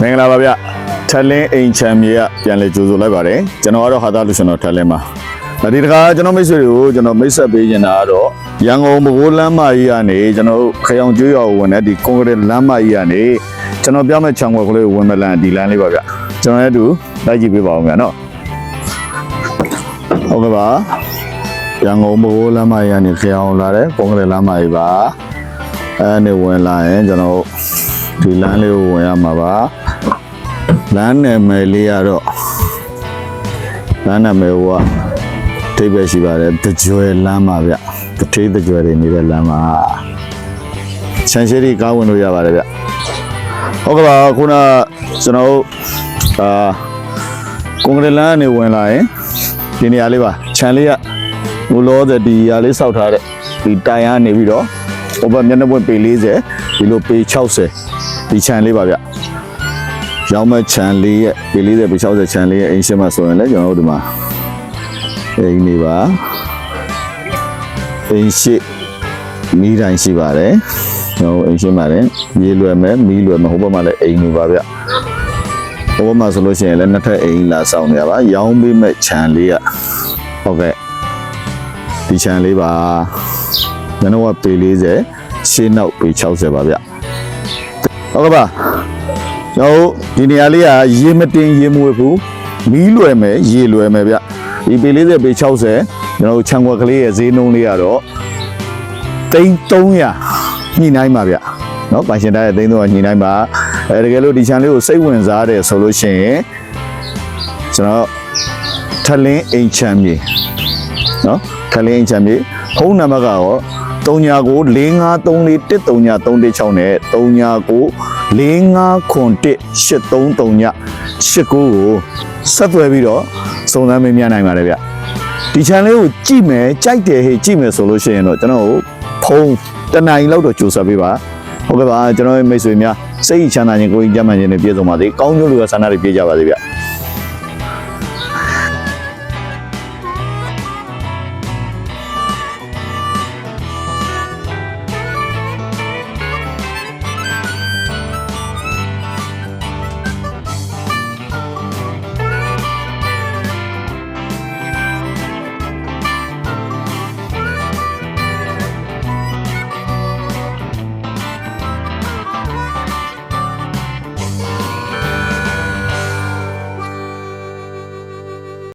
မင်္ဂလာပါဗျထက်လင်းအိမ်ချမ်းမြေကပြန်လဲကြိုးဆိုလိုက်ပါတယ်ကျွန်တော်ကတော့ဟာသားလူရှင်တော်ထက်လင်းပါဒါဒီတခါကျွန်တော်မိတ်ဆွေတွေကိုကျွန်တော်မိတ်ဆက်ပေးနေတာကတော့ရန်ကုန်ဘကိုးလမ်းမကြီးကနေကျွန်တော်တို့ခရောင်ကျွော်ဝင်တဲ့ဒီကွန်ကရစ်လမ်းမကြီးကနေကျွန်တော်ပြောမဲ့ခြံွယ်ကလေးကိုဝင်မလန်ဒီလမ်းလေးပါဗျကျွန်တော်လည်းအတူလိုက်ကြည့်ပေးပါဦးဗျာနော်ဟုတ်ကဲ့ပါရန်ကုန်ဘကိုးလမ်းမကြီးကနေခရောင်လာတဲ့ကွန်ကရစ်လမ်းမကြီးပါအဲနေဝင်လာရင်ကျွန်တော်ဒီလမ်းလေးကိုဝင်ရမှာပါ လမ်းနယ်မယ်လေးကတော့လမ်းနယ်မယ်ဟိုကထိပ်ပဲရှိပါတယ်တကြွယ်လမ်းပါဗျတထေးတကြွယ်တွေနေတဲ့လမ်းပါဆန်ရှိရီကားဝင်လို့ရပါတယ်ဗျဟုတ်ကဲ့ပါခုနကျွန်တော်တို့အာကွန်ကရစ်လမ်းကနေဝင်လာရင်ဒီနေရာလေးပါခြံလေးကမူလောတဲ့ဒီနေရာလေးစောက်ထားတဲ့ဒီတိုင်ကနေပြီးတော့ဟိုဘက်မျက်နှာပွင့်ပေ40ဒီလိုပေ60ဒီခြံလေးပါဗျ ရောင်းမဲ့ချန်လေးရဲ့ပေ40ပေ60ချန်လေးရဲ့အိမ်ရှိမှဆိုရင်လည်းကျွန်တော်တို့ဒီမှာအိမ်နေပါအိမ်ရှိမီးတိုင်းရှိပါတယ်ကျွန်တော်တို့အိမ်ရှိပါတယ်မြေလွယ်မဲ့မီးလွယ်မဲ့ဟိုဘက်မှာလည်းအိမ်နေပါဗျဟိုဘက်မှာဆိုလို့ရှိရင်လည်းနှစ်ထပ်အိမ်လာဆောင်နေရပါရောင်းပေးမဲ့ချန်လေးကဟုတ်ကဲ့ဒီချန်လေးပါကျွန်တော်ကပေ40ရှင်းနောက်ပေ60ပါဗျဟုတ်ကဲ့ပါ ကျွန်တော်ဒီနေရာလေးကရေမတင်ရေမွေဘူးမီးလွယ်မယ်ရေလွယ်မယ်ဗျဒီပေ40ပေ60ကျွန်တော်တို့ခြံွက်ကလေးရဲ့ဈေးနှုန်းလေးကတော့သိန်း300ညှိနှိုင်းပါဗျနော်ပိုင်ရှင်တားရဲ့သိန်း300ညှိနှိုင်းပါအဲတကယ်လို့ဒီခြံလေးကိုစိတ်ဝင်စားတယ်ဆိုလို့ရှိရင်ကျွန်တော်ထလင်းအိမ်ချမ်းကြီးနော်ထလင်းအိမ်ချမ်းကြီးဖုန်းနံပါတ်ကရော 39ကို45341336နဲ့39 45818339 89ကိုဆက်သွယ်ပြီးတော့စုံစမ်းမေးမြန်းနိုင်ပါတယ်ဗျဒီ channel လေးကိုကြည့်မယ်ကြိုက်တယ်ဟေ့ကြည့်မယ်ဆိုလို့ရှိရင်တော့ကျွန်တော်ကိုဖုန်းတစ်နိုင်လောက်တော့ကြိုဆက်ပေးပါဟုတ်ကဲ့ပါကျွန်တော်ရဲ့မိတ်ဆွေများစိတ်ချမ်းသာခြင်းကိုယ်ကြီးကြမ်းမှန်ခြင်းနဲ့ပြည့်စုံပါစေကောင်းကျိုးလိုရဆန္ဒတွေပြည့်ကြပါစေဗျ